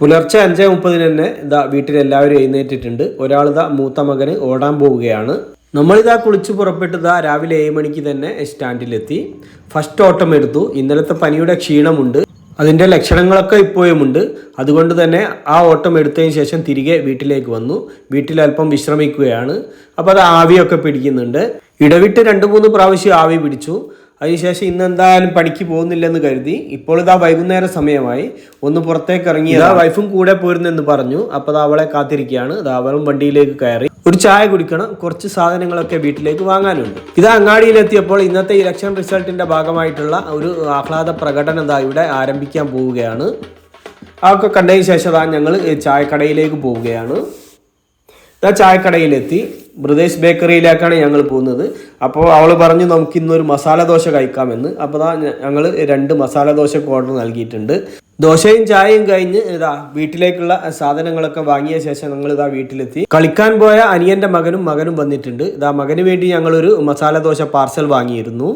പുലർച്ചെ അഞ്ചേ മുപ്പതിന് തന്നെ ഇതാ വീട്ടിലെല്ലാവരും എഴുന്നേറ്റിട്ടുണ്ട്. ഒരാൾ ഇതാ മൂത്ത മകന് ഓടാൻ പോവുകയാണ്. നമ്മളിതാ കുളിച്ച് പുറപ്പെട്ട് ഇതാ രാവിലെ ഏഴ് മണിക്ക് തന്നെ സ്റ്റാൻഡിലെത്തി. ഫസ്റ്റ് ഓട്ടം എടുത്തു. ഇന്നലത്തെ പനിയുടെ ക്ഷീണമുണ്ട്. അതിന്റെ ലക്ഷണങ്ങളൊക്കെ ഇപ്പോഴുമുണ്ട്. അതുകൊണ്ട് തന്നെ ആ ഓട്ടം എടുത്തതിന് ശേഷം തിരികെ വീട്ടിലേക്ക് വന്നു. വീട്ടിൽ അല്പം വിശ്രമിക്കുകയാണ്. അപ്പോൾ അത് ആവിയൊക്കെ പിടിക്കുന്നുണ്ട്. ഇടവിട്ട് രണ്ട് മൂന്ന് പ്രാവശ്യം ആവി പിടിച്ചു. അതിനുശേഷം ഇന്ന് എന്തായാലും പണിക്ക് പോകുന്നില്ലെന്ന് കരുതി ഇപ്പോൾ ഇതാ വൈകുന്നേര സമയമായി. ഒന്ന് പുറത്തേക്ക് ഇറങ്ങി ഇതാ വൈഫും കൂടെ പോരുന്നെന്ന് പറഞ്ഞു. അപ്പോൾ അവളെ കാത്തിരിക്കുകയാണ്. ഇതാ അവളും വണ്ടിയിലേക്ക് കയറി ഒരു ചായ കുടിക്കണം. കുറച്ച് സാധനങ്ങളൊക്കെ വീട്ടിലേക്ക് വാങ്ങാനുണ്ട്. ഇത് അങ്ങാടിയിലെത്തിയപ്പോൾ ഇന്നത്തെ ഇലക്ഷൻ റിസൾട്ടിന്റെ ഭാഗമായിട്ടുള്ള ഒരു ആഹ്ലാദ പ്രകടനം ഇതാ ഇവിടെ ആരംഭിക്കാൻ പോവുകയാണ്. അതൊക്കെ കണ്ടതിന് ശേഷം ദാ ഞങ്ങൾ ചായക്കടയിലേക്ക് പോവുകയാണ്. ഇതാ ചായക്കടയിലെത്തി. ബ്രദേഴ്സ് ബേക്കറിയിലേക്കാണ് ഞങ്ങൾ പോകുന്നത്. അപ്പോൾ അവൾ പറഞ്ഞു നമുക്ക് ഇന്നൊരു മസാല ദോശ കഴിക്കാമെന്ന് അപ്പോൾ ദാ ഞങ്ങൾ രണ്ട് മസാല ദോശക്ക് ഓർഡർ നൽകിയിട്ടുണ്ട്. ദോശയും ചായയും കഴിഞ്ഞ് ഇതാ വീട്ടിലേക്കുള്ള സാധനങ്ങളൊക്കെ വാങ്ങിയ ശേഷം ഞങ്ങൾ ഇതാ വീട്ടിലെത്തി. കളിക്കാൻ പോയ അനിയന്റെ മകനും മകനും വന്നിട്ടുണ്ട്. ഇതാ മകന് വേണ്ടി ഞങ്ങളൊരു മസാല ദോശ പാർസൽ വാങ്ങിയിരുന്നു.